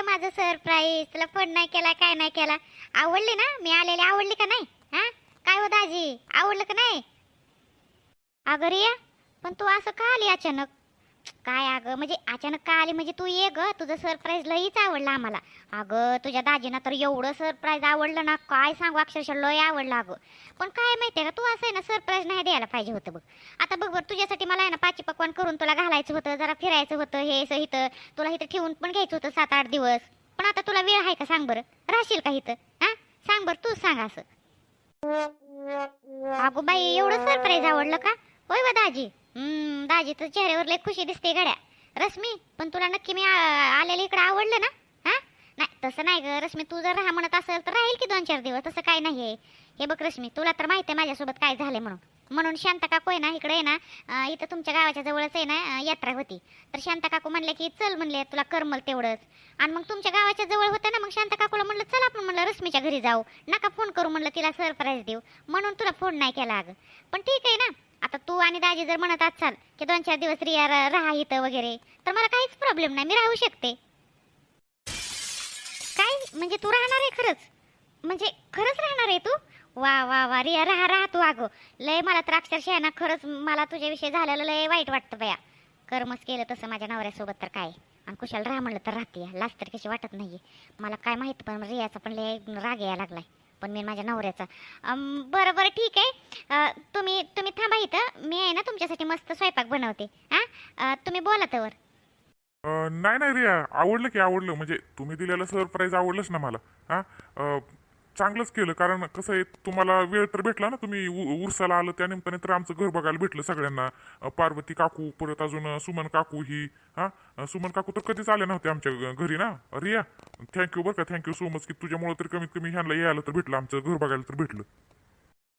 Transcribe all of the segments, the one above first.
आवडलं माझं सरप्राईज तुला फोन नाही केला काय नाही केला? आवडली ना? मी आलेली आवडली का नाही? हा? काय हो दाजी? आवडलं का नाही? अगं रिया पण तू असं का आली अचानक? काय अगं म्हणजे अचानक का आली? म्हणजे तू ये ग. तुझं सरप्राईज लईच आवडलं आम्हाला. अगं तुझ्या दाजीना तर एवढं सरप्राईज आवडलं ना. काय सांगू अक्षरशः लय आवडलं अगं. पण काय माहिती आहे का तू असं आहे ना सरप्राईज नाही द्यायला पाहिजे होतं बघ. आता बघ बरं तुझ्यासाठी मला आहे ना पाची पकवान करून तुला घालायचं होतं जरा फिरायचं होतं हे असं इथं. तुला इथं ठेवून पण घ्यायचं होतं सात आठ दिवस. पण आता तुला वेळ आहे का सांग बरं? राहशील का इथं? हा सांग बरं तूच सांग असं. अगो बाई एवढं सरप्राईज आवडलं का? होय बा दाजी. हम्म दाजी तर चेहऱ्यावर लय खुशी दिसते गड्या. रश्मी पण तुला नक्की मी आ- आलेलं इकडं आवडलं ना? हा? नाही तसं नाही ग. रश्मी तू जर राहा म्हणत असेल तर राहील की दोन चार दिवस. तसं काय नाही आहे हे बघ रश्मी तुला तर माहिती आहे माझ्यासोबत काय झालं म्हणून. म्हणून शांता काकू आहे ना इकडे आहे ना इथं तुमच्या गावाच्या जवळच आहे ना यात्रा होती. तर शांता काकू म्हणले की चल म्हणले तुला करमल तेवढंच. आणि मग तुमच्या गावाच्या जवळ होतं ना मग शांता काकूला म्हणलं चल आपण म्हणलं रश्मीच्या घरी जाऊ. नका फोन करू म्हणलं तिला सरप्राईज देऊ. म्हणून तुला फोन नाही केला अगं. पण ठीक आहे ना आता तू आणि दाजी जर म्हणत असाल की दोन चार दिवस रिया राहा इथं वगैरे तर मला काहीच प्रॉब्लेम नाही मी राहू शकते. काय? म्हणजे तू राहणार आहे खरंच? म्हणजे खरंच राहणार आहे तू? वा वा वा रिया राहा राहा तू अगो. लय मला तर अक्षरशः आहे ना खरंच मला तुझ्याविषयी झालेलं लय वाईट वाटतं बया. कर्मच केलं तसं माझ्या नवऱ्यासोबत तर काय? आणि कुशाल राहा म्हणलं तर राहते. लाज तर कशी वाटत नाही मला काय माहीत पण रियाचा पण लय राग यायला लागलाय. पण मी माझ्या नवऱ्याचा. बरं बरं ठीक आहे. तुम्ही तुम्ही थांबा इथं. मी आहे ना तुमच्यासाठी मस्त स्वयंपाक बनवते. हां? तुम्ही बोला तर नाही नाही रिया. आवडलं की आवडलं. म्हणजे तुम्ही दिलेलं सरप्राईज आवडलंच ना मला. हां? चांगलंच केलं. कारण कसं आहे तुम्हाला वेळ तर भेटला ना तुम्ही उ- उरसाला आलं त्यानिमित्ताने तर आमचं घर बघायला भेटलं सगळ्यांना. पार्वती काकू परत अजून सुमन काकू ही हां? सुमन काकू तर कधीच आले नव्हते आमच्या घ- घरी ना? रिया थँक्यू बरं का थँक्यू सो मच की तुझ्यामुळे तर कमीत कमी ह्यांना यायला तर भेटलं आमचं घर बघायला तर भेटलं.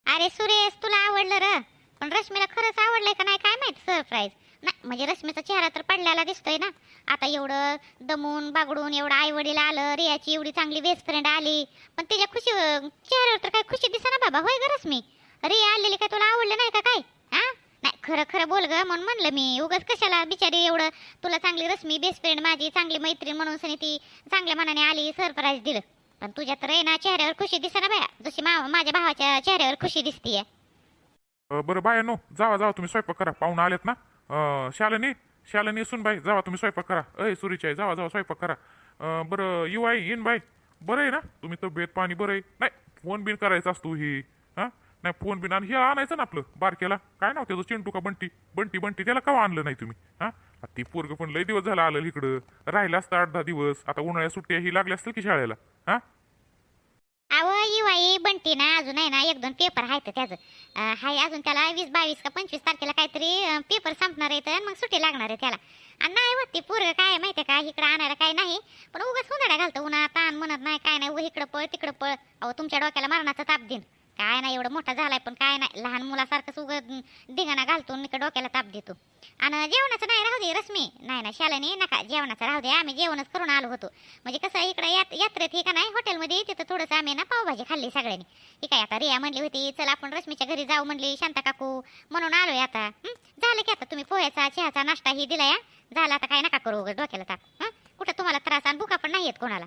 अरे सुरेश तुला आवडलं र. पण रश्मीला खरंच आवडलंय का नाही काय माहीत सरप्राईज नाही म्हणजे रश्मीचा चेहरा तर पडलेला दिसतोय ना. आता एवढं दमून बागडून एवढं आई वडील आलं रियाची एवढी चांगली बेस्ट फ्रेंड आली. पण तिच्या खुशी चेहऱ्यावर तर काय खुशी दिसा ना बाबा होय ग रश्मी? रिया आलेली काय तुला आवडलं नाही का काय? हा? नाही खरं खरं बोल ग म्हणून म्हणलं मी उगाच कशाला बिचारी एवढं तुला चांगली रश्मी बेस्ट फ्रेंड माझी चांगली मैत्रीण म्हणून सनी ती चांगल्या मनाने आली सरप्राईज दिलं. पण तुझ्या तर आहे ना चेहऱ्यावर खुशी दिसा ना बाया जशी मा- माझ्या भावाच्या चेहऱ्यावर खुशी दिसतीये. बरं बाया नो जावा जावा तुम्ही स्वयंपाक करा पाहुणा आलेत ना. शालनी शालनी सुन बाई जावा तुम्ही स्वयंपाक करा. अय सुरीची जावा जावा स्वयंपाक करा. बरं यू आई येईन बाई. बरं आहे ना? तुम्ही तब्येत पाणी बरं आहे. नाही फोन बिन करायचा असतो ही. हां? नाही फोन बिन आणि. हे आणायचं ना आपलं बारक्याला. काय नाव त्याचं? चिंटू का बंटी. बंटी बंटी त्याला का आणलं नाही तुम्ही? हां? ती पोरग पण लय दिवस झाला आलं इकडं. राहिलं असतं आठ दहा दिवस. आता उन्हाळ्या सुट्ट्या ही लागल्या असतील की शाळेला? हां? अहो युवाई बनती ना अजून आहे ना एक दोन पेपर आहेत त्याचं. हाय अजून त्याला वीस बावीस का पंचवीस तारखेला काहीतरी पेपर संपणार आहे तर मग सुट्टी लागणार आहे त्याला. आणि नाही होत ती पोरग काय माहितीये का इकडं आणायला काय नाही. पण उगाच उन्हाळा घालतं उन्हा ताण म्हणत नाही काय नाही उ इकडं पळ तिकडं पळ. अहो तुमच्या डोक्याला मरणाचा ताप देईन. काय नाही एवढं मोठा झालाय पण काय नाही लहान मुलासारखंच उग धिंगाणा घालतो निक इकडं डोक्याला ताप देतो. आणि जेवणाचं नाही राहू दे रश्मी. नाही ना शालानी नका जेवणाचं राहू दे. आम्ही जेवणच करून आलो होतो. म्हणजे कसं इकडे यात यात्रेत हे का नाही हॉटेलमध्ये तिथं थोडंसं आम्ही ना पावभाजी खाल्ली सगळ्यांनी. ही काय आता रिया म्हणली होती चल आपण रश्मीच्या घरी जाऊ म्हणली शांता काकू म्हणून आलोय आता. झालं की आता तुम्ही पोह्याचा चहाचा नाश्ता ही दिलाय या झाला आता काय नका करू डोक्याला ताप. कुठं तुम्हाला त्रास आणि भुका पण नाही येत कोणाला.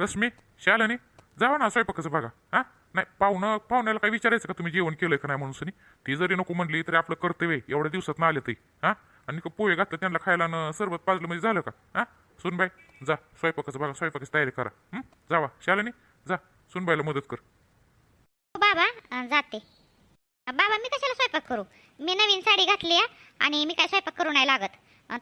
रश्मी शालिनी जावा ना स्वयंपाकाचं बघा. हां? नाही पाहुणं पाहुण्याला काय विचारायचं का तुम्ही जेवण केलंय का नाही म्हणून सनी? ती जरी नको म्हणली तरी आपलं कर्तव्य आहे. एवढ्या दिवसात ना आले ते हां? आणि का पोहे घातलं त्यांना खायला न सरबत पाजलं म्हणजे झालं का हां? सुनबाई जा स्वयंपाकाचं बघा स्वयंपाकाची तयारी करा हं? जावा शालिनी जा सुनबाईला मदत कर. बाबा अं, जाते. बाबा मी कशाला स्वयंपाक करू? मी नवीन साडी घातली आहे आणि मी काय स्वयंपाक करू नाही लागत.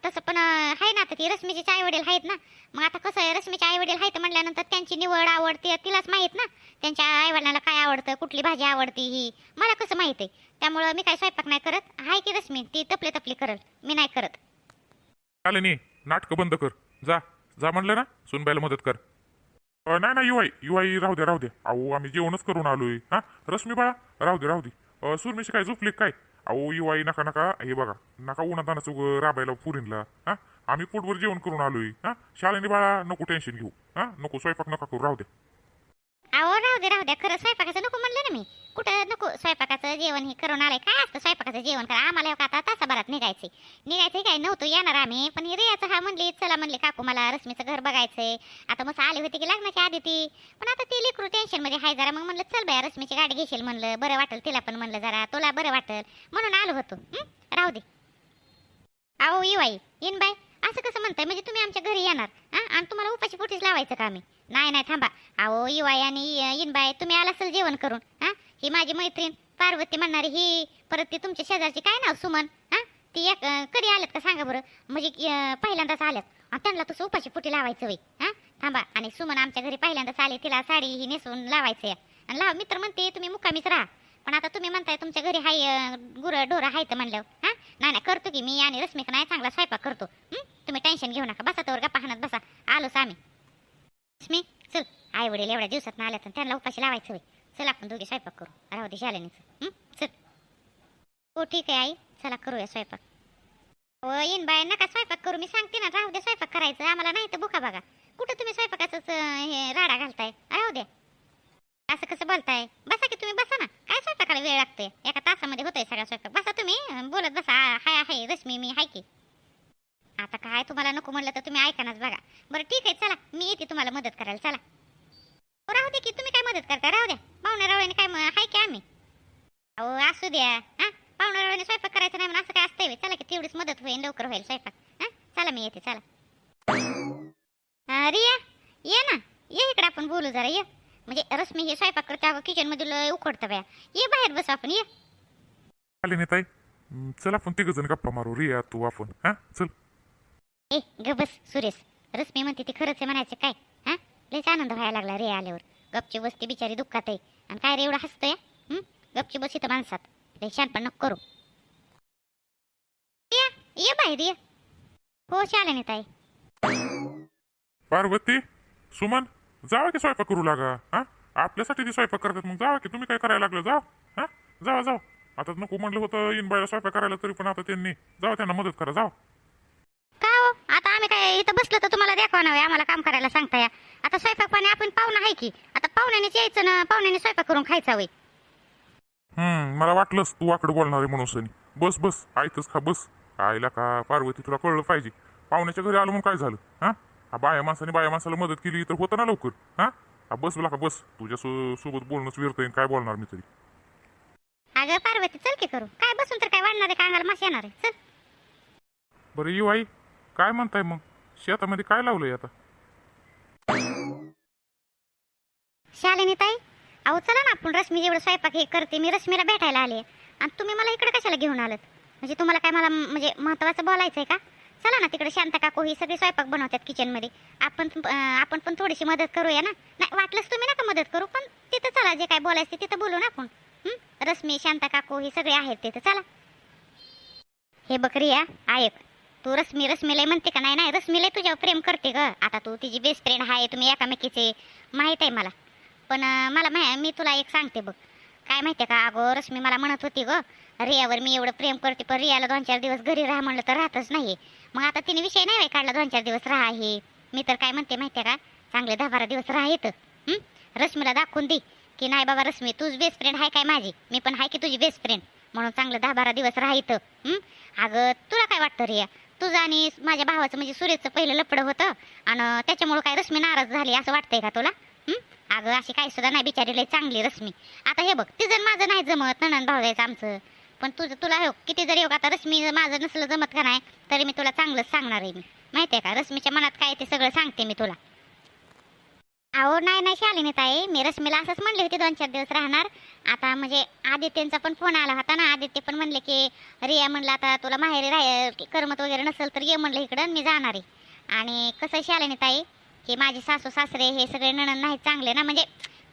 तसं पण आहे ना आता ती रश्मीचे आई वडील आहेत ना. मग आता कसं आहे रश्मीचे आई वडील आहेत म्हटल्यानंतर त्यांची निवड आवडते तिलाच माहीत ना. त्यांच्या आई वडिलांना काय आवडतं कुठली भाजी आवडती ही मला कसं माहीत आहे. त्यामुळं मी काय स्वयंपाक नाही करत. आहे की रश्मी ती तपले तपली करल मी नाही करत. शालिनी नाटकं बंद कर. जा जा म्हणलं ना सुनबाईला मदत कर. अ, नाही नाही युवाई युवाई राहू दे राहू दे अहो आम्ही जेवणच करून आलोय. हा रश्मी बाळा राहू दे राहू दे. अ, सुरमिशी काय झोपली काय? अहो युवाई नका नका. हे बघा नका उन्हातानाच उग राबायला पुरीनला हा? आम्ही पोटभर जेवण करून आलोय. हा? शाळेने बाळा नको टेन्शन घेऊ. हा? नको स्वयंपाक नका करू. राहू दे अहो राहू दे राहू द्या. खरं स्वयंपाकाचं नको म्हणलं ना मी. कुठं नको स्वयंपाकाचं जेवण हे करून आलंय? काय असतं स्वयंपाकाचं जेवण करा? आम्हाला हो का आता तासाभरात निघायचे निघायचं काय? नव्हतं येणार आम्ही. पण रियाचं हा म्हणली चला म्हणले काकू मला रश्मीचं घर बघायचंय. आता मग आली होती की लग्नाच्या आधी ती. पण आता ती लेकरू टेन्शनमध्ये आहे हाय जरा. मग म्हणलं चल बाया रश्मीची गाडी घेशील म्हणलं. बरं वाटेल तिला पण म्हणलं जरा. तुला बरं वाटेल. म्हणून आलो होतो. राहू दे. अहो येवाई येईन बाय असं कसं म्हणताय? म्हणजे तुम्ही आमच्या घरी येणार हां? आणि तुम्हाला उपाशी पोटीच लावायचं का आम्ही? नाही नाही थांबा. अहो येवाई आणि इनबाय तुम्ही आला असेल जेवण करून हा? ही माझी मैत्रीण पार्वती म्हणणारी ही परत ती तुमच्या शेजारची काय नाव सुमन? हा? ती एक कधी आल्यात का? सांगा बरं. म्हणजे पहिल्यांदाच आल्यात. त्यांना तसं उपाशी पोटी लावायचं वय हा? थांबा. आणि सुमन आमच्या घरी पहिल्यांदाच आली तिला साडी ही नेसून लावायचं या आणि लाव मित्र म्हणते तुम्ही मुक्कामीच राहा. पण आता तुम्ही म्हणताय तुमच्या घरी हाय गुरं ढोरं आहेत म्हणल्यावर हा? नाही नाही करतो की मी आणि रश्मिका नाही चांगला स्वयंपाक करतो. तुम्ही टेन्शन घेऊ नका. बसा तर का पाहण्यात बसा. आलोच आम्ही. रश्मी चल. आई वडील एवढ्या दिवसात आल्यात तर त्यांना उपाशी लावायचं होय. चल आपण दोघे स्वयंपाक करू. राहू दे शालेनीच. चल. हो ठीक आहे आई. चला करूया स्वयंपाक. हो येईन बाय. नका स्वयंपाक करू. मी सांगते ना राहू दे स्वयंपाक करायचं. आम्हाला नाही तर बुका बघा कुठं तुम्ही स्वयंपाकाचं हे राडा घालताय? राहू द्या असं कसं बोलताय? बसा की तुम्ही बसा ना. काय स्वयंपाकाला वेळ लागतोय? एका तासामध्ये होतोय सगळा स्वयंपाक. बसा तुम्ही. बोलत बसा. हाय हाय रश्मी मी हाय की. आता काय तुम्हाला नको म्हणलं तर तुम्ही ऐकानाच बघा. बरं ठीक आहे चला. मी येते तुम्हाला मदत करायला. चला. हो, राहू दे की. तुम्ही काय मदत करता? राहू द्या. पाहुण्या रावळ्याने काय हाय की आम्ही? अहो असू द्या. हा? पाहुण्या रावळ्याने स्वयंपाक करायचं नाही म्हणून असं काय असतंय? चला की तेवढीच मदत होईल लवकर होईल स्वयंपाक. हा? चला मी येते. चला. रिया ये ना. ये इकडे आपण बोलू जरा ये. म्हणजे रश्मी हे स्वयंपाक करता किचनमध्ये लय उकडतं बाया. ये बाहेर बस आपण ये. आले नाही ताई. चल आपण तिघ जण गप्पा मारू. रिया तू आपण. हा चल. ए ग बस सुरेश. रश्मी म्हणते ती खरंच आहे म्हणायचं काय? हा? लयच आनंद व्हायला लागला रे आल्यावर. गपची बसती बिचारी दुःखात आहे. आणि काय रे एवढं हसतोय? हं? गपची बस इथं माणसात. लय शानपण नको करू. ये ये बाहेर ये. हो शाले ताई. पार्वती सुमन. जावा की स्वयंपाक करू लागा हा? आपल्यासाठी ती स्वयंपाक करतात मग जावा की तुम्ही काय करायला लागलं? जावा हा? जावा जावा. आता नको म्हणलं होतं इन बायला स्वयंपाक करायला तरी पण आता त्यांनी जावा त्यांना मदत करा जावा. का हो? आता आम्ही काय इथं बसलो तर तुम्हाला दाखवा नव्हे आम्हाला काम करायला सांगता या. आता स्वयंपाक पाणी आपण पाहुणा आहे की आता पाहुण्यानेच यायचं ना पाहुण्याने स्वयंपाक करून खायचा होय. हम्म मला वाटलंच तू वाकड बोलणार आहे म्हणून सनी. बस बस ऐकच खा बस. आईला का पार्वती तुला कळलं पाहिजे. पाहुण्याच्या घरी आलो म्हणून काय झालं हा? हा बाया माणसाने बाया माणसाला मदत केली तर होतं ना लवकर हा? हा बस का बस. तुझ्या सो- सोबत बोलणंच व्यर्थ काय बोलणार मी तरी? अगं पार्वती चल की करू. काय बसून तर काय वाढणार आहे का अंगाला माशी येणार आहे. चल. बरं येऊ आई काय म्हणताय मग? शेतामध्ये काय लावलंय आता? शालिनी ताई अहो चला ना आपण रश्मी जेवढं स्वयंपाक हे करते मी रश्मीला भेटायला आले. आणि तुम्ही मला इकडे कशाला घेऊन आलात? म्हणजे तुम्हाला काय मला म्हणजे महत्वाचं बोलायचं आहे का? चला ना तिकडे शांत काकू ही सगळी स्वयंपाक बनवतात किचनमध्ये आपण आपण पण थोडीशी मदत करूया ना? नाही वाटलंच तुम्ही नका मदत करू पण तिथं चला जे काय बोलायचं ते तिथं बोलू ना आपण. रश्मी शांता काकू ही सगळे आहेत तिथं चला. हे बकरिया ऐक तू रश्मी रश्मीला म्हणते का? नाही नाही रश्मीला तुझ्यावर प्रेम करते ग. आता तू तिची बेस्ट फ्रेंड आहे तुम्ही एकामेकीचे माहीत आहे मला. पण मला माहि मी तुला एक सांगते बघ. काय माहितीये का? अगो रश्मी मला म्हणत होती ग रियावर मी एवढं प्रेम करते पण रियाला दोन चार दिवस घरी राहा म्हणलं तर राहतच नाही. मग आता तिने विषय नाही काढला दोन चार दिवस राहा हे. मी तर काय म्हणते माहितीये का? चांगले दहा बारा दिवस राहा इथं. रश्मीला दाखवून दे की नाही बाबा रश्मी तूच बेस्ट फ्रेंड आहे काय माझी? मी पण आहे की तुझी बेस्ट फ्रेंड म्हणून चांगलं दहा बारा दिवस राहा इथं. अगं तुला काय वाटतं रिया? तुझं आणि माझ्या भावाचं म्हणजे सुरेशचं पहिलं लपडं होतं आणि त्याच्यामुळं काय रश्मी नाराज झाली असं वाटतंय का तुला? अगं अशी काही सुद्धा नाही बिचारी लय चांगली रश्मी. आता हे बघ तिचं माझं नाही जमत नणन भाऊ जायचं आमचं. पण तुझं तुला हो किती जरी हो आता रश्मी माझं नसलं जमत का नाही तरी मी तुला चांगलंच सांगणार आहे मी. माहिती आहे का? रश्मीच्या मनात काय आहे ते सगळं सांगते मी तुला. अहो नाही नाही शालिनी ताई मी रश्मीला असंच म्हणले होते दोन चार दिवस राहणार. आता म्हणजे आदित्यंचा पण फोन आला होता ना आदित्य पण म्हणले की रिया म्हणलं आता तुला माहेरी राह करमत वगैरे नसेल तर ये म्हणलं इकडं मी जाणार आहे. आणि कसं आहे शालिनी ताई की माझे सासू सासरे हे सगळे नणन नाही चांगले ना म्हणजे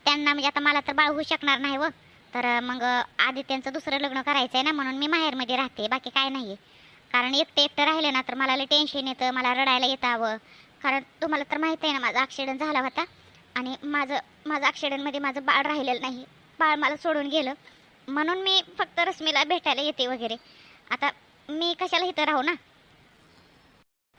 त्यांना म्हणजे आता मला तर बाळ होऊ शकणार नाही व. तर मग आदित्यांचं दुसरं लग्न करायचं आहे ना म्हणून मी माहेरमध्ये राहते बाकी काय नाही आहे कारण एकटं एकटं राहिलं ना तर मला लय टेन्शन येतं मला रडायला येतं हवं कारण तुम्हाला तर माहिती आहे ना माझा ॲक्सिडेंट झाला होता आणि माझं माझं ॲक्सिडेंटमध्ये माझं बाळ राहिलेलं नाही. बाळ मला सोडून गेलं. म्हणून मी फक्त रश्मीला भेटायला येते वगैरे. आता मी कशाला इथं राहू ना?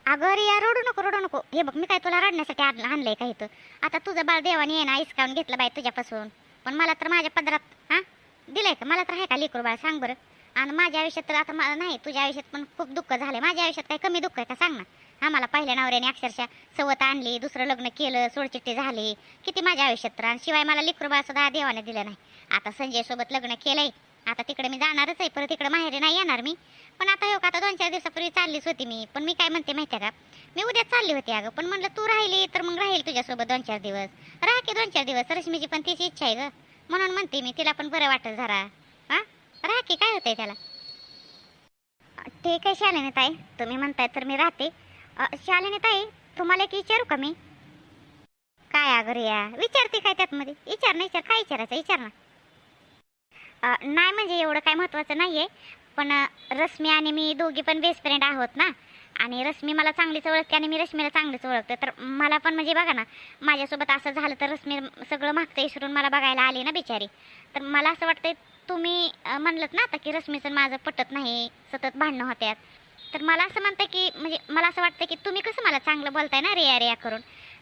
अगं रिया रडू नको रडू नको. हे बघ मी काय तुला रडण्यासाठी आणलं आहे का इथं? आता तुझं बाळ देवाने आहे ना इसकावून घेतलं बाई तुझ्यापासून. पण मला तर माझ्या पदरात हां? दिलंय का? मला तर आहे का लेकरू बाळ? सांग बरं. आणि माझ्या आयुष्यात तर आता मला नाही तुझ्या आयुष्यात पण खूप दुःख झालं माझ्या आयुष्यात काही कमी दुःख आहे का? सांग ना. आम्हाला पहिल्या नवऱ्याने अक्षरशः सवत आणली दुसरं लग्न केलं सोडचिट्टी झाली. किती माझ्या आयुष्यात तर? आणि शिवाय मला लेकरू बाळ सुद्धा देवाने दिलं नाही. आता संजयसोबत लग्न केलंय. आता तिकडे मी जाणारच आहे परत तिकडे माहेरी नाही येणार मी. पण आता हो का आता दोन चार दिवसापूर्वी चाललीच होती मी. पण मी काय म्हणते माहिती आहे का? मी उद्या चालली होती अगं. पण म्हणलं तू राहिली तर मग राहील तुझ्यासोबत दोन चार दिवस. राहा की दोन चार दिवस. रश्मीची पण तिची इच्छा आहे ग. म्हणून म्हणते मी तिला पण बरं वाटेल जरा. हा? राहा की काय होतंय त्याला? ठीक आहे शालिनी ताई? तुम्ही म्हणताय तर मी राहते. शालिनी ताई तुम्हाला एक विचारू का मी? काय अगं रिया? विचारते काय त्यात मध्ये विचार ना विचार. काय विचारायचं? विचार ना. नाही म्हणजे एवढं काय महत्त्वाचं नाही आहे पण रश्मी आणि मी दोघी पण बेस्ट फ्रेंड आहोत ना. आणि रश्मी मला चांगलीच ओळखते आणि मी रश्मीला चांगलीच ओळखते. तर मला पण म्हणजे बघा ना माझ्यासोबत असं झालं तर रश्मी सगळं मागचं विसरून मला बघायला आली ना बिचारी. तर मला असं वाटतंय तुम्ही अ, म्हणलत ना आता की रश्मीचं माझं पटत नाही सतत भांडणं होत्यात. तर मला असं म्हणतं की म्हणजे मला असं वाटतं की तुम्ही कसं मला चांगलं बोलताय ना रिया रिया करून.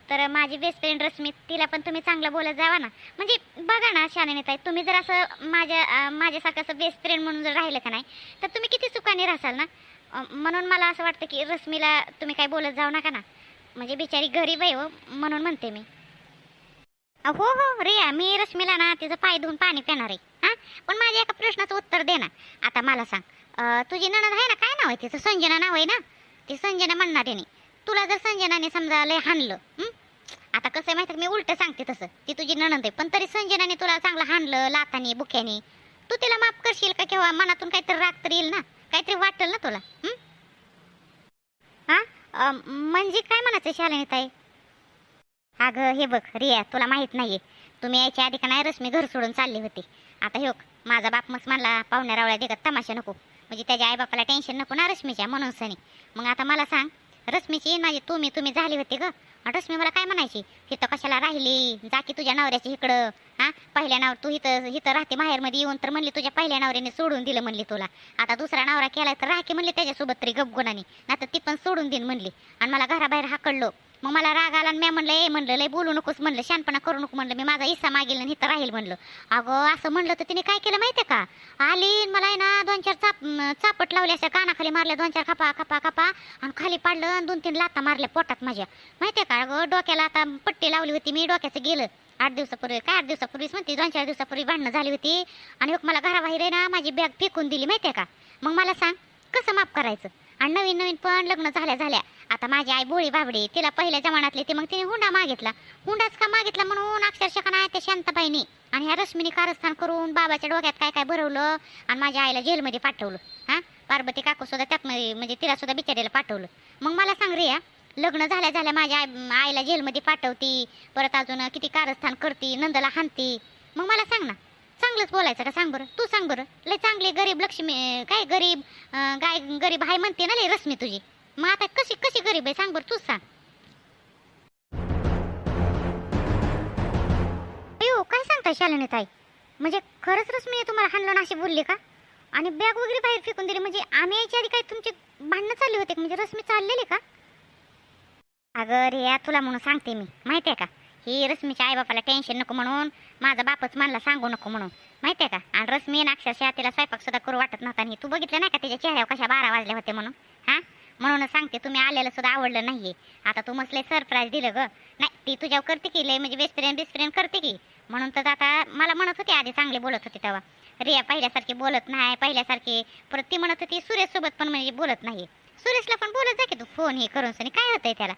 तर माझी बेस्ट फ्रेंड रश्मी तिला पण तुम्ही चांगलं बोलत जावा ना. म्हणजे बघा ना शालिनी ताई तुम्ही जर असं माझ्या माझ्यासारखं असं बेस्ट फ्रेंड म्हणून जर राहिलं का नाही तर तुम्ही किती सुखाने राहाल ना? म्हणून मला असं वाटतं की रश्मीला तुम्ही काय बोलत जाऊ नका ना. म्हणजे बिचारी गरीब आहे हो म्हणून म्हणते मी. हो हो रिया मी रश्मीला ना तिचं पाय धुवून पाणी पिणार आहे. हां? पण माझ्या एका प्रश्नाचं उत्तर दे ना. आता मला सांग. तुझी नणद आहे ना? काय नाव आहे तिचं? संजना नाव आहे ना? ती संजना म्हणणार आहे तुला जर संजनाने समजा लय हाणलं आता कसं आहे माहिती आहे का, मी उलट सांगते तसं. ती तुझी नणंद आहे. पण तरी संजनाने तुला चांगलं हाणलं लाताने बुक्याने तू तिला माफ करशील का किंवा मनातून काहीतरी राग तर येईल ना? काहीतरी वाटेल ना तुला हा? म्हणजे काय म्हणायचं शालिनी ताई? अगं हे बघ रिया तुला माहीत नाहीये. तुम्ही यायच्या आधी का नाही रश्मी घर सोडून चालली होती. आता हे माझा बाप मस्त मला पाहुण्या रावळ्या देखत तमाशा नको. म्हणजे त्याच्या आईबापाला टेन्शन नको ना रश्मीच्या म्हणून सनी. मग आता मला सांग रश्मीची माझी तुम्ही तुम्ही झाली होती ग. रश्मी मला काय म्हणायची? इथं कशाला राहिली? जा की तुझ्या नवऱ्याची इकडं. हा? पहिल्या नाव तू इथं इथं राहते माहेरमध्ये येऊन तर म्हणली तुझ्या पहिल्या नवऱ्याने सोडून दिलं म्हणली तुला. आता दुसरा नवरा केलाय तर राह की म्हणली त्याच्यासोबत तरी गपगुणाने नाही तर ती पण सोडून देईन म्हणली. आणि मला घराबाहेर हाकडलो मग मला राग आला आणि मी म्हणलं ए म्हणलं लय बोलू नकोस म्हणलं शानपणा करू नको म्हणलं मी माझा हिस्सा मागेल आणि इथं राहील म्हणलं. अगं असं म्हणलं तर तिने काय केलं माहितीये का? आली मला आहे ना दोन चार चाप चापट लावल्या अशा कानाखाली मारल्या दोन चार खपा खपा खपा आणि खाली पाडलं आणि दोन तीन लाता मारल्या पोटात माझ्या. माहितीये का? अगं डोक्याला आता पट्टी लावली होती मी डोक्याचं गेलं. आठ दिवसापूर्वी काय आठ दिवसापूर्वीच म्हणते दोन चार दिवसापूर्वी भांडणं झाली होती. आणि मग मला घराबाहेर आहे ना माझी बॅग फेकून दिली माहितीये का? मग मला सांग कसं माफ करायचं? आणि नवीन नवीन पण लग्न झाल्या झाल्या. आता माझी आई बोळी बाबडी तिला पहिल्या जमान्यातली ती मग तिने हुंडा मागितला. हुंडाच का मागितला म्हणून अक्षरशः का नाही त्या शांताबाईनी आणि ह्या रश्मीने कारस्थान करून बाबाच्या डोक्यात काय काय भरवलं आणि माझ्या आईला जेलमध्ये पाठवलं. हां? पार्वती काकू सुद्धा त्यात म्हणजे तिला सुद्धा बिचारीला पाठवलं. मग मला सांग रिया लग्न झाल्या झाल्या माझ्या आई आईला जेलमध्ये पाठवती परत अजून किती कारस्थान करती नंदला हाणती. मग मला सांग ना. चांगलंच बोलायचं का? सांग बरं. तू सांग बरं. लय चांगली गरीब लक्ष्मी काय गरीब गाय गरीब आहे म्हणते ना लय रश्मी तुझी. मग आता कशी कशी गरीब आहे? सांग बरं तूच सांग. अयो काय सांगताय शालिनी ताई? म्हणजे खरंच रश्मी तुम्हाला हाणलं ना अशी बोलली का? आणि बॅग वगैरे बाहेर फेकून दिली. म्हणजे आम्ही यायच्या आधी काय तुमचे भांडणं चालले होते म्हणजे रश्मी चाललेली का? अगं रिया तुला म्हणून सांगते मी. माहिती आहे का? ही रश्मीच्या आईबापाला टेन्शन नको म्हणून माझा बापच मानला सांगू नको म्हणून. माहिती आहे का? आणि रश्मी अक्षरशः तिला स्वयंपाक सुद्धा करू वाटत नव्हता आणि तू बघितलं नाही का तिच्या चेहऱ्यावर कशा बारा वाजले होते म्हणून? हा? म्हणून सांगते तुम्ही आलेलं सुद्धा आवडलं नाहीये. आता तू मसले सरप्राईज दिलं ग. नाही ती तुझ्यावर करते की लय म्हणजे बेस्ट फ्रेंड बेस्ट फ्रेंड करते की? म्हणून तर आता मला म्हणत होती आधी चांगली बोलत होती तेव्हा. रिया पहिल्यासारखी बोलत नाही पहिल्यासारखी. परत ती म्हणत होती सुरेशसोबत पण म्हणजे बोलत नाही सुरेशला पण बोलत जा की तू फोन हे करून सनी. काय होतंय त्याला?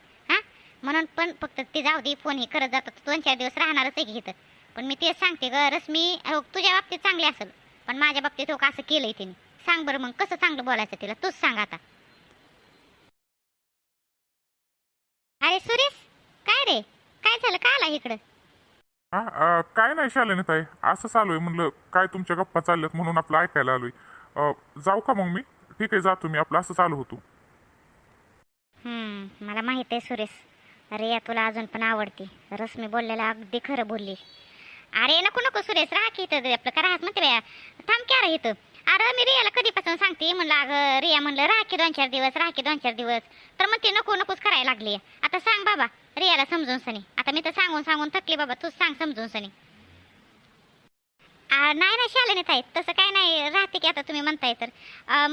म्हणून पण फक्त ती जाऊ दे फोन हे करत जातो दोन चार दिवस राहणारच आहे की इथं. पण मी तेच सांगते ग रश्मी हो तुझ्या बाबतीत चांगली असेल. पण माझ्या बाबतीत हो का असं केलंय तिने. सांग बरं मग कसं चांगलं बोलायचं तिला? तूच सांग आता. अरे सुरेश काय रे? काय झालं? काय आला इकडं? हा अं, काय नाही शालिनी ताई. असं चालू आहे म्हणलं काय तुमच्या गप्पा चालल्यात म्हणून आपलं ऐकायला आलोय. अं, जाऊ का मग मी? ठीक आहे जातो मी. आपलं असं चालू होतो. हम्म, मला माहीत आहे सुरेश. अरे या तुला अजून पण आवडते. रश्मी बोललेला अगदी खरं बोलली. अरे नको नको सुरेश राहा की इथं. आपलं करा म्हणते बाया. थांब की अरे इथं. अरे मी रियाला कधीपासून सांगते म्हणलं अगं रिया म्हणलं राहा की दोन चार दिवस राहा की दोन चार दिवस. तर मग ते नको नकोच करायला लागली. आता सांग बाबा रियाला समजून सनी. आता मी तर सांगून सांगून थकली बाबा तूच सांग समजून सनी. नाही नाही ना शालिनी ताई तसं काय नाही राहते की आता तुम्ही म्हणताय तर.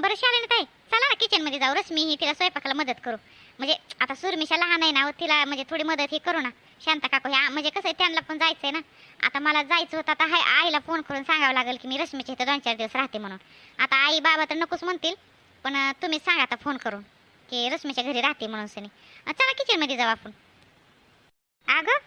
बरं शालिनी ताई चला ना किचनमध्ये जाऊ. रश्मी ही तिला स्वयंपाकाला मदत करू. म्हणजे आता सुरमिशा लहान आहे ना व तिला म्हणजे थोडी मदत ही करू ना. शांता काकू ह्या म्हणजे कसं आहे त्यांना पण जायचं आहे ना. आता मला जायचं होतं आता हाय आईला फोन करून सांगावं लागेल की मी रश्मीच्या इथं दोन चार दिवस राहते म्हणून. आता आई बाबा तर नकोच म्हणतील पण तुम्ही तुम्हीच सांगा आता फोन करून की रश्मीच्या घरी राहते म्हणून सनी. चला किचनमध्ये जाऊ आपण. अगं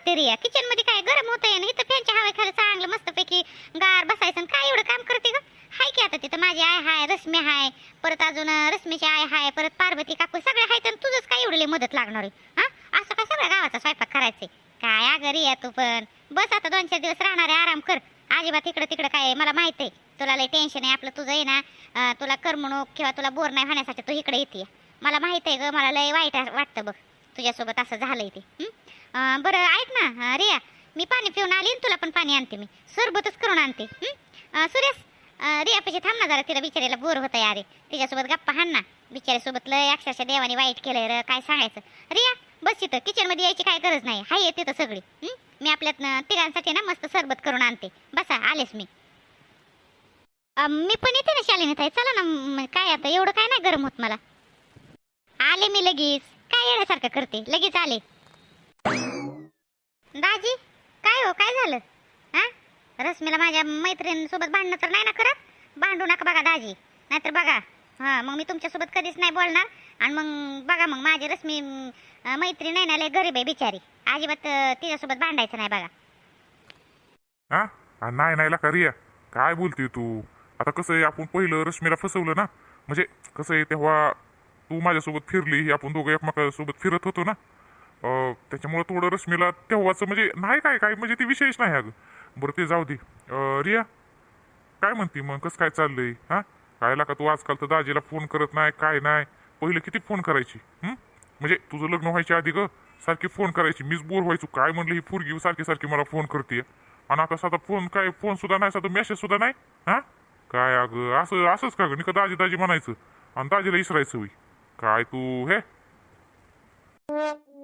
असं रिया किचनमध्ये काय गरम होत आहे ना इथं फॅनच्या हवेखाली चांगलं मस्तपैकी गार बसायचं आणि काय एवढं काम करते ग? हाय की आता तिथं माझी आय हाय रश्मी हाय परत अजून रश्मीची आय हाय परत पार्वती काकू सगळे हाय तर तुझंच काय एवढी लई मदत लागणार आहे? हा? असं काय सगळ्या गावाचा स्वयंपाक करायचंय? काय अगं रिया तू पण? बस आता दोन चार दिवस राहणार आहे आराम कर. अजिबात इकडं तिकडं काय आहे, मला माहिती आहे. तुला लई टेन्शन आहे आपलं तुझं आहे ना तुला करमणूक किंवा तुला बोर नाही होण्यासाठी तू इकडे येते. मला माहीत आहे ग मला लय वाईट वाटतं बघ. तुझ्यासोबत असं झालंय ते. बरं ऐक ना रिया मी पाणी पिऊन आली तुला पण पाणी आणते मी. सरबतच करून आणते सुरेस सुरेश रिया पैसे थांब ना जरा तिला बिचारीला बोर होतं आहे अरे तिच्यासोबत गप्पा हाण ना. बिचाऱ्यासोबत लय अक्षरशः देवाने वाईट केलंय र काय सांगायचं. रिया बस तिथं किचनमध्ये यायची काय गरज नाही. हाय येते तिथं सगळी मी आपल्या तिघांसाठी ना मस्त सरबत करून आणते. बसा आलेच मी. मी पण येते ना शालिनी ताई चला ना काय आता एवढं काय नाही गरम होत मला. आले मी लगेच. काय येण्यासारखं करते? लगेच आले. दाजी काय हो काय झालं? हा? रश्मीला माझ्या मैत्रिणीसोबत भांडणं तर नाही ना करत? भांडू नका बघा दाजी. नाहीतर बघा हा मग मी तुमच्यासोबत कधीच नाही बोलणार. आणि मग बघा मग माझी रश्मी मैत्रीण नाही ना लय गरीब आहे बिचारी. अजिबात तिच्यासोबत भांडायचं नाही बघा. हा? आ, नाही नाही का रिया काय बोलते तू? आता कसं आहे आपण पहिलं रश्मीला फसवलं ना? म्हणजे कसं आहे तेव्हा तू माझ्यासोबत फिरली आपण दोघं एकमेकांसोबत फिरत होतो ना? त्याच्यामुळे थोडं रश्मीला तेव्हाच म्हणजे नाही काय काय म्हणजे ती विशेष नाही अगं. बरं ते जाऊ दे. अं, रिया काय म्हणते मग? कसं काय चाललंय? हा? कायला का तू? आजकाल तर दाजीला फोन करत नाही काय नाही. पहिले किती फोन करायची? म्हणजे तुझं लग्न व्हायच्या आधी ग सारखी फोन करायची. मीच बोर व्हायचो. काय म्हणलं ही पोरगी? सारखी सारखी मला फोन करते. आणि आता साधा फोन काय फोन सुद्धा नाही साधा मेसेज सुद्धा नाही? हा? काय अगं? असं असंच का ग? निका दाजी दाजी म्हणायचं? आणि दाजीला इसरायचं होई काय तू हे?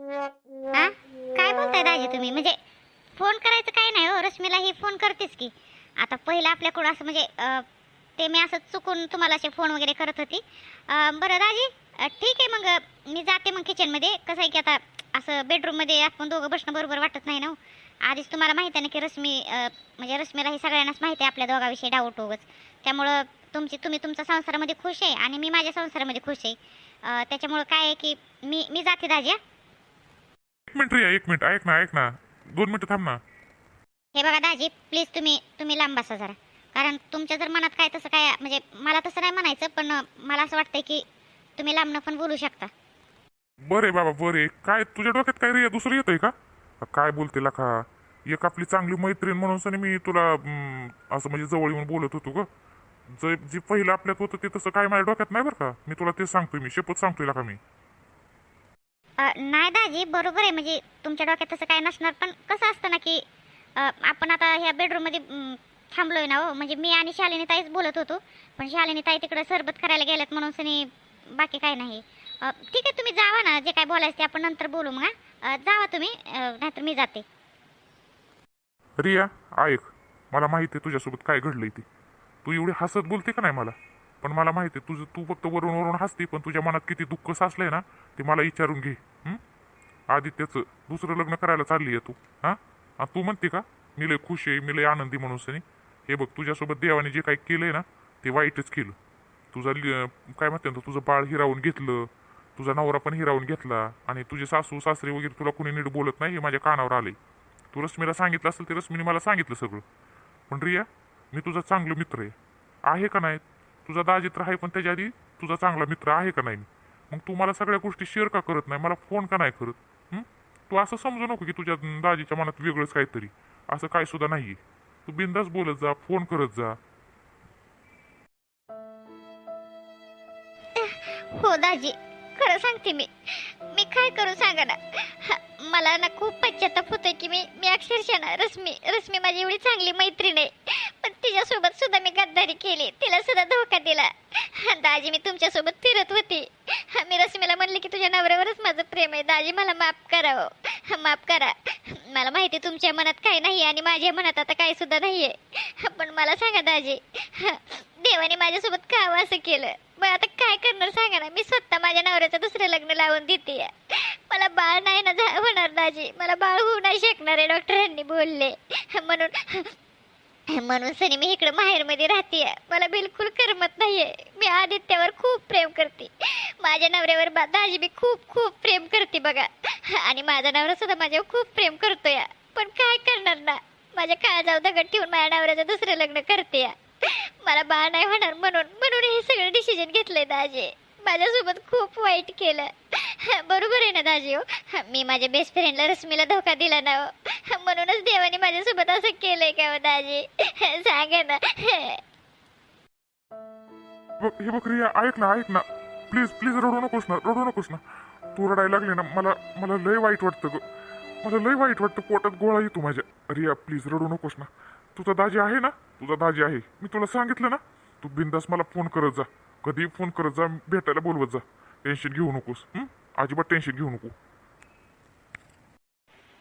हा काय बोलताय दाजी तुम्ही? म्हणजे फोन करायचं काय नाही हो. रश्मीला ही फोन करतेच की. आता पहिलं आपल्याकडून असं म्हणजे ते मी असं चुकून तुम्हाला असे फोन वगैरे करत होती. बरं दाजी ठीक आहे मग मी जाते मग किचनमध्ये कसं आहे की आता असं बेडरूममध्ये आपण दोघं बसणं बरोबर वाटत नाही ना हो. आधीच तुम्हाला माहिती आहे ना की रश्मी म्हणजे रश्मीला ही सगळ्यांनाच माहिती आहे आपल्या दोघाविषयी डाऊट उगच. त्यामुळं तुमची तुम्ही तुमच्या संसारामध्ये खुश आहे आणि मी माझ्या संसारामध्ये खुश आहे. त्याच्यामुळं काय आहे की मी मी जाते दाजी हं? एक मिनिट रिया एक मिनिट ऐक ना ऐक ना. दोन मिनिटं थांब ना. हे बघा दाजी प्लीज तुम्ही तुम्ही लांब बसा जरा. कारण तुमच्या जर मनात काय तसं काय म्हणजे मला तसं नाही म्हणायचं पण मला असं वाटतंय की तुम्ही लांबनं पण बोलू शकता. बरे बाबा बरे. काय तुझ्या डोक्यात काय रे दुसरं येतंय का? काय बोलते का एक आपली चांगली मैत्रीण म्हणून सनी मी तुला असं म्हणजे जवळ येऊन बोलत होतो ग. जे जे पहिलं आपल्यात होतं ते तसं काय माझ्या डोक्यात नाही बरं का? मी तुला ते सांगतोय मी शपथ सांगतोय का मी. नाही दाजी बरोबर आहे. म्हणजे तुमच्या डोक्यात तसं काय नसणार पण कसं असतं ना की आपण आता ह्या बेडरूममध्ये थांबलो थांबलोय ना हो. म्हणजे मी आणि शालिनी ताईच बोलत होतो. पण शालिनी ताई तिकडं सरबत करायला गेल्यात म्हणून सनी बाकी काय नाही. ठीक आहे तुम्ही जावा ना. जे काय बोलायचं ते आपण नंतर बोलू मग जावा तुम्ही नाहीतर मी जाते. रिया ऐक. मला माहिती आहे तुझ्यासोबत काय घडलंय ते. तू एवढी हसत बोलते का नाही मला? पण मला माहिती आहे तुझं तू फक्त वरून वरून हसते पण तुझ्या मनात किती दुःख साचलंय ना ते मला विचारून घे. हं? आदित्यचं दुसरं लग्न करायला चालली आहे तू. हां? आणि तू म्हणते का मी लय खुश आहे मी लय आनंदी म्हणून सनी हे बघ तुझ्यासोबत देवाने जे काही केलंय ना ते वाईटच केलं. तुझा लि- काय म्हणते ना तुझं बाळ हिरावून घेतलं तुझा नवरा पण हिरावून घेतला आणि तुझे सासू सासरे वगैरे तुला कुणी नीट बोलत नाही हे माझ्या कानावर आले तू रश्मीला सांगितलं असेल ते रश्मीने मला सांगितलं सगळं. पण रिया मी तुझा चांगला मित्र आहे. आहे का नाही? तुझा दाजित्र आहे पण त्याच्या आधी तुझा चांगला मित्र आहे का नाही? मग तू मला सगळ्या गोष्टी शेअर का करत नाही? मला फोन का नाही करत? हं? तू असं समजू नको की तुझ्या दाजीच्या मनात वेगळंच काहीतरी. असं काय सुद्धा नाहीये. तू बिंदास बोलत जा फोन करत जा. हो दाजी खरं सांगते मी. मी काय करू सांगा ना हा, मला ना खूप पश्चाताप होतोय की मी मी अक्षरशः ना रश्मी रश्मी माझी एवढी चांगली मैत्रीण आहे. तिच्यासोबत सुद्धा मी गद्दारी केली. तिला सुद्धा धोका दिला. दाजी मी तुमच्यासोबत फिरत होती. मी रश्मीला म्हणले की तुझ्या नवऱ्यावरच माझं प्रेम आहे. दाजी मला माफ करावं. माफ करा. मला माहिती तुमच्या मनात काय नाही आणि माझ्या मनात आता काय सुद्धा नाहीये पण मला सांगा दाजी देवाने माझ्यासोबत खावं हो असं केलं? मग आता काय करणार सांगा ना. मी स्वतः माझ्या नवऱ्याचं दुसरं लग्न लावून देते. मला बाळ नाही ना झा- होणार दाजी. मला बाळ होऊ नाही शकणार आहे डॉक्टरांनी बोलले. म्हणून म्हणून सनी मी इकडं माहेरमध्ये राहते. मला बिलकुल करमत नाहीये. मी आदित्यावर खूप प्रेम करते. माझ्या नवऱ्यावर दाजी मी खूप खूप प्रेम करते बघा. आणि माझा नवरा सुद्धा माझ्यावर खूप प्रेम करतोय. पण काय करणार ना? माझ्या काळजावर दगड ठेवून माझ्या नवऱ्याचं दुसरं लग्न करते. मला बाळ नाही होणार म्हणून म्हणून हे सगळं डिसिजन घेतलंय दाजी. माझ्यासोबत खूप वाईट केलं. बरोबर आहे ना दाजी हो. मी माझ्या बेस्ट फ्रेंडला रश्मीला धोका दिला ना हो. म्हणूनच देवाने माझ्यासोबत असं केलंय का हो दाजी? सांगा ना. बघ हे बघ रिया ऐक ना ऐक ना. प्लीज प्लीज रडू नकोस ना रडू नकोस ना. तू रडायला लागली ना मला मला लय वाईट वाटतं ग. मला लय वाईट वाटतं पोटात गोळा येतो माझ्या. रिया प्लीज रडू नकोस ना. तुझा दाजी आहे ना? तुझा दाजी आहे. मी तुला सांगितलं ना? तू बिंदास मला फोन करत जा. कधी फोन करत जा भेटायला बोलवत जा. टेन्शन घेऊ नकोस हं? अजिबात टेन्शन घेऊ नको.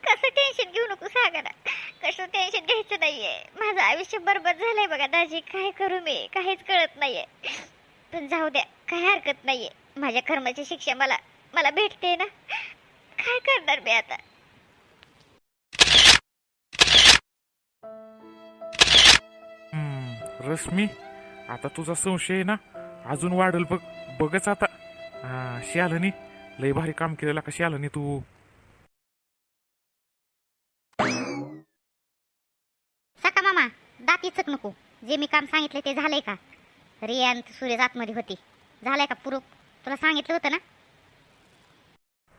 कसं टेन्शन घेऊ नको सांगा ना कसं टेन्शन घ्यायचं नाहीये. माझं आयुष्य बरबाद झालंय बघा दाजी. काय करू मी? काहीच कळत नाहीये. पण जाऊ द्या काय हरकत नाहीये. माझ्या कर्माची शिक्षा मला मला भेटते ना? काय करणार मी आता? हम्म, रश्मी आता तुझा संशय आहे ना? अजून वाढल बघ बघच आता. शालनी लय भारी काम केलेला का शालनी तू? सका मामा दात इचक नको. जे मी काम सांगितले ते झालंय का? रियान सुरेश आतमध्ये होती. झालंय का पुरू? तुला सांगितलं होतं ना?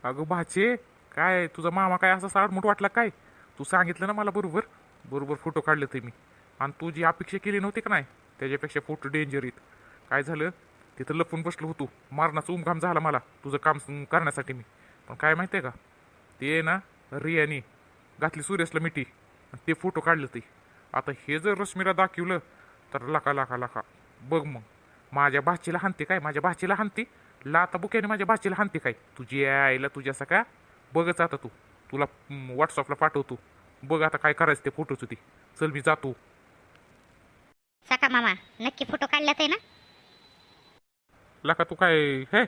अगं भाचे काय तुझा मामा काय असा साडमुट वाटला काय? तू सांगितलं ना मला बरोबर? बरोबर फोटो काढले ते मी. आणि तू जी अपेक्षा केली नव्हती का नाही? त्याच्यापेक्षा फोटो डेंजर येत काय झालं? तिथं लपून बसलो होतो. मारण्याचा उमघाम झाला मला. तुझं काम करण्यासाठी मी. पण काय माहिती आहे का? ते ना रियानी घातली सूर्यसला मिठी आणि ते फोटो काढले ते. आता हे जर रश्मीला दाखवलं तर लाका लाका लाका. बघ मग. माझ्या भाचीला हानते काय? माझ्या भाचीला हानते लाता बुक्याने माझ्या भाचीला हानते काय? तुझी आईला तुझ्या सका बघच आता तू. तुला व्हॉट्सअपला पाठवतो. बघ आता काय करायचं ते फोटोच होती. चल मी जातो. सका मामा नक्की फोटो काढल्यात आहे ना? लका तू काय हे?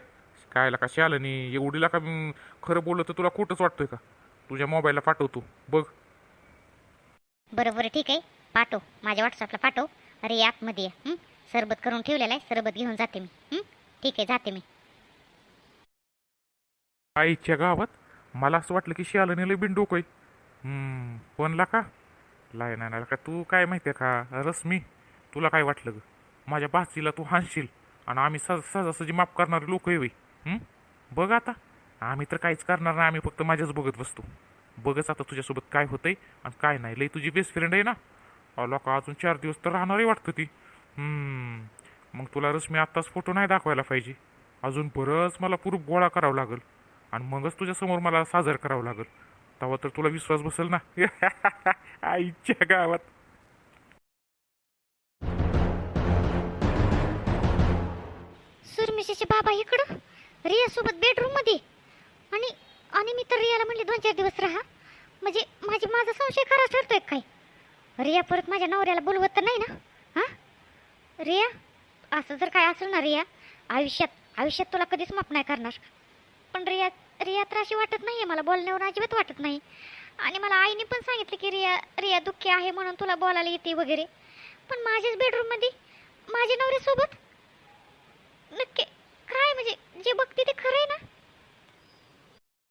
काय लका शालनी एवढी लका म, खरं बोललं तर तुला खोटंच वाटतंय का? तुझ्या मोबाईलला पाठवतो बघ. बरं बरं ठीक आहे. पाठव. माझ्या व्हॉट्सअपला पाठव. अरे ॲपमध्ये ये. हं? सरबत करून ठेवलेलं आहे. सरबत घेऊन जाते मी? ठीक आहे जाते मी. आईच्या गावात मला असं वाटलं की शालनीला लय बिन डोकं आहे. हम्म, पण लका लाय नाही नाही का? तू काय माहितीये का? रश्मी तुला काय वाटलं ग? माझ्या बाचीला तू हाणशील. आणि आम्ही सहज सहजासहजी माफ करणारे लोक आहे बघ आता. आम्ही तर काहीच करणार नाही आम्ही फक्त माझ्याच बघत बसतो. बघच आता तुझ्यासोबत काय होतंय आणि काय नाही. लई तुझी बेस्ट फ्रेंड आहे ना? लोक अजून चार दिवस तर राहणारही वाटतं ती. मग तुला रश्मी आत्ताच फोटो नाही दाखवायला पाहिजे. अजून बरंच मला प्रूफ गोळा करावं लागेल. आणि मगच तुझ्यासमोर मला साजर करावं लागेल. तेव्हा तर तुला विश्वास बसेल ना? आईच्या गावात. सुरमिशीचे बाबा इकडं? रियासोबत बेडरूममध्ये आणि आणि मी तर रियाला म्हणले दोन चार दिवस राहा. म्हणजे माझी माझा संशय खरा ठरतोय काय रिया परत माझ्या नवऱ्याला बोलवत तर नाही ना? हां? रिया असं जर काय असेल ना रिया आयुष्यात आयुष्यात तुला कधीच माफ नाही करणार. पण रिया रिया तर अशी वाटत नाही आहे मला बोलण्यावर अजिबात वाटत नाही. आणि मला आईने पण सांगितलं की रिया रिया दुःखी आहे म्हणून तुला बोलायला येते वगैरे. पण माझ्याच बेडरूममध्ये माझ्या नवऱ्यासोबत नक्की. काय म्हणजे जे बघते ते खरं आहे ना?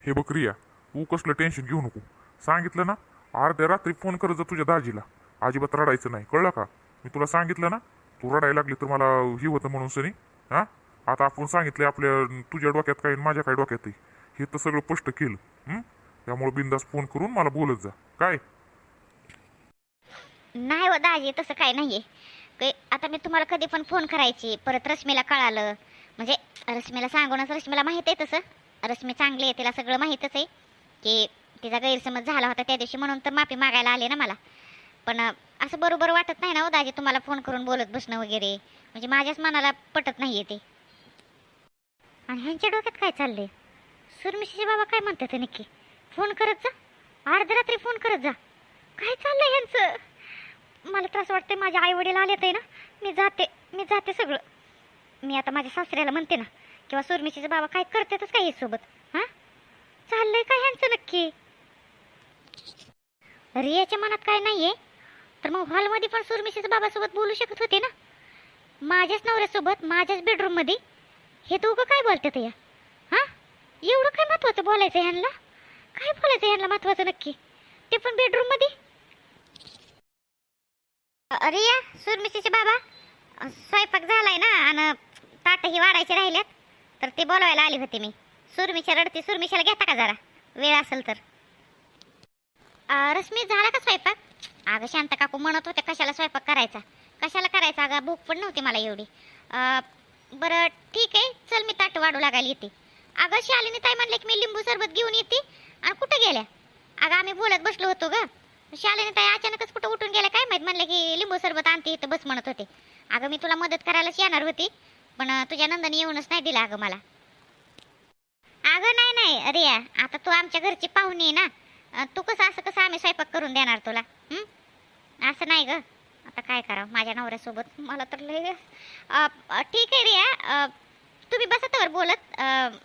हे बघ रिया तू कसलं टेन्शन घेऊ नको. सांगितलं ना अर्ध्या रात्री फोन करत जा तुझ्या दाजीला. अजिबात रडायचं नाही कळलं का? मी तुला सांगितलं ना तू रडायला लागली तर मला ही होतं म्हणून सनी हा? आता आपण सांगितलं आपल्या तुझ्या डोक्यात काय आणि माझ्या काय डोक्यात आहे? हे तर सगळं स्पष्ट केलं? त्यामुळे बिंदास फोन करून मला बोलत जा. काय? नाही हो दाजी तसं काय नाहीये. काही आता मी तुम्हाला कधी पण फोन करायची. परत रश्मीला कळालं. म्हणजे रश्मीला सांगूनच रश्मीला माहीत आहे तसं. रश्मी चांगली आहे तिला सगळं माहीतच आहे. की तिचा गैरसमज झाला होता त्या दिवशी म्हणून तर माफी मागायला आले ना मला. पण असं बरोबर वाटत नाही ना हो दाजी तुम्हाला फोन करून बोलत बसणं वगैरे. म्हणजे माझ्याच मनाला पटत नाहीये ते. आणि ह्यांच्या डोक्यात काय चाललंय? सुरमिशीचे बाबा काय म्हणतात नक्की? फोन करत जा. अर्धरात्री फोन करत जा. काय चाललंय ह्यांचं? मला त्रास वाटते माझ्या आई वडील आले ते ना मी जाते मी जाते सगळं. मी आता माझ्या सासऱ्याला म्हणते ना किंवा सुरमिशीचे बाबा काय करतातच काय सोबत हां? चाललंय काय ह्यांचं नक्की? रियाच्या मनात काय नाहीये. तर मग हॉलमध्ये पण सुरमिशीच्या बाबासोबत बोलू शकत होते ना? माझ्याच नवऱ्यासोबत माझ्याच बेडरूममध्ये हे दोघं काय बोलतात या? हां? एवढं काय महत्वाचं बोलायचं ह्यांना काय बोलायचं ह्यांना महत्वाचं नक्की? ते पण बेडरूममध्ये अरे या सुरमिशीचे बाबा. स्वयंपाक झालाय ना आणि ताटही वाढायचे राहिलेत. तर ते बोलवायला आली होती मी. सुरमिशा रडते सुरमिशाला घेता का जरा? वेळ असेल तर. रश्मी झाला का स्वयंपाक? अगं शांत काकू म्हणत होते कशाला स्वयंपाक करायचा? कशाला करायचा? अगं भूक पण नव्हती मला एवढी. बरं ठीक आहे चल मी ताट वाढू लागायला येते. अगं शालिनी ताई म्हणले की मी लिंबू सरबत घेऊन येते. आणि कुठं गेल्या? अगं आम्ही बोलत बसलो होतो गं. शालेने ताई अचानकच कुठं उठून गेलं काय माहीत? म्हणलं की लिंबू सरबत आणते इथं बस म्हणत होते. अगं मी तुला मदत करायलाच येणार होती पण तुझ्या नंदनी येऊनच नाही दिला अगं मला. अगं नाही नाही रिया आता तू आमच्या घरची पाहुणी आहे ना तू कसं असं कसं आम्ही स्वयंपाक करून देणार तुला असं नाही ग. आता काय करावं माझ्या नवऱ्यासोबत मला तर लय ठीक आहे रिया तुम्ही बसतावर बोलत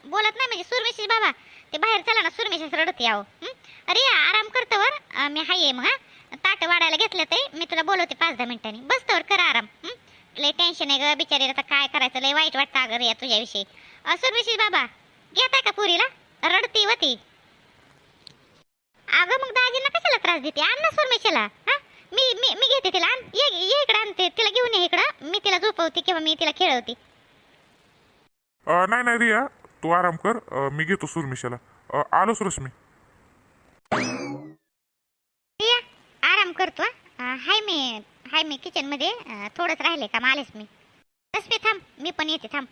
बोलत नाही म्हणजे सुरमेशी बाबा ते बाहेर चला ना सुरमेशीच रडत यावं अरे आराम करतवर अं, मी हाय मग हा. ताट वाढायला घेतलं ते मी तुला बोलवते पाच दहा मिनिटांनी. बसतवर कर आराम लय टेन्शन आहे ग बिचारी आता काय करायचं लय वाईट वाटतं अगं या तुझ्याविषयी. अं, बाबा घेताय का पुरीला? रडती वती. अगं मग दाजींना कशाला त्रास देते? आण ना सुरमेशाला हा. मी मी मी घेते तिला आण. ये ये इकडं आणते तिला घेऊन ये इकडं. मी तिला झोपवते किंवा मी तिला खेळवते. नाही नाही रिया तू आराम कर. अ, मी घेतो सुरमिशाला. अ, आलोच रश्मी. रिया आराम करतो हाय मी हाय मी किचनमध्ये अं, थोडंच राहिले का आलेच मी. रश्मी थांब मी पण येते थांब.